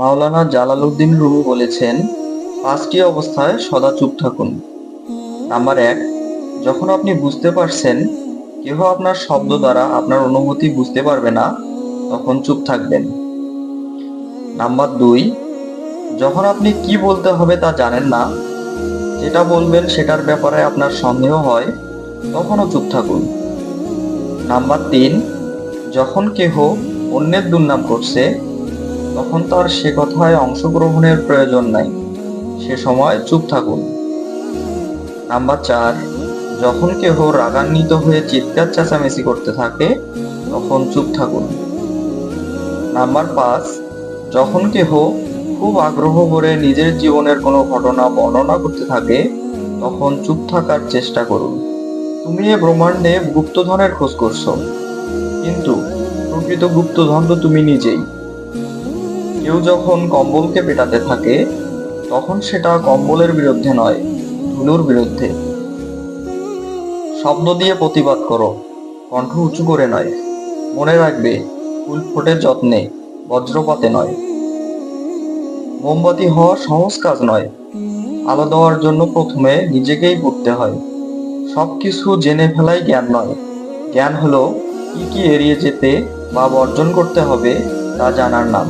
মাওলানা Jalaluddin Rumi বলেছেন, পাঁচটি অবস্থায় সদা চুপ থাকুন। নাম্বার এক, যখন আপনি বুঝতে পারছেন কেহ আপনার শব্দ দ্বারা আপনার অনুভূতি বুঝতে পারবে না, তখন চুপ থাকবেন। নাম্বার দুই, যখন আপনি কি বলতে হবে তা জানেন না, যেটা বলবেন সেটার ব্যাপারে আপনার সন্দেহ হয়, তখনও চুপ থাকুন। নাম্বার তিন, যখন কেহ অন্যের দুর্নাম করছে তখন তার সে কথায় অংশগ্রহণের প্রয়োজন নাই। সে সময় চুপ থাকুন। নাম্বার চার, যখন কেহ রাগান্বিত হয়ে চিৎকার চেঁচামেচি করতে থাকে, তখন চুপ থাকুন। নাম্বার পাঁচ, যখন কেহ খুব আগ্রহ করে নিজের জীবনের কোনো ঘটনা বর্ণনা করতে থাকে, তখন চুপ থাকার চেষ্টা করুন। তুমি এ ব্রহ্মাণ্ডে গুপ্তধনের খোঁজ করছ। কিন্তু প্রকৃত গুপ্তধন তো তুমি নিজেই। কেউ যখন কম্বলকে পেটাতে থাকে, তখন সেটা কম্বলের বিরুদ্ধে নয়, ধুলোর বিরুদ্ধে। শব্দ দিয়ে প্রতিবাদ করো, কণ্ঠ উঁচু করে নয়। মনে রাখবে ফুল ফোটে যত্নে, বজ্রপাতে নয়। মোমবাতি হওয়া সহজ কাজ নয়। আলো দেওয়ার জন্য প্রথমে নিজেকেই পড়তে হয়। সব কিছু জেনে ফেলাই জ্ঞান নয়। জ্ঞান হলো, কি কি এড়িয়ে যেতে বা বর্জন করতে হবে তা জানার নাম।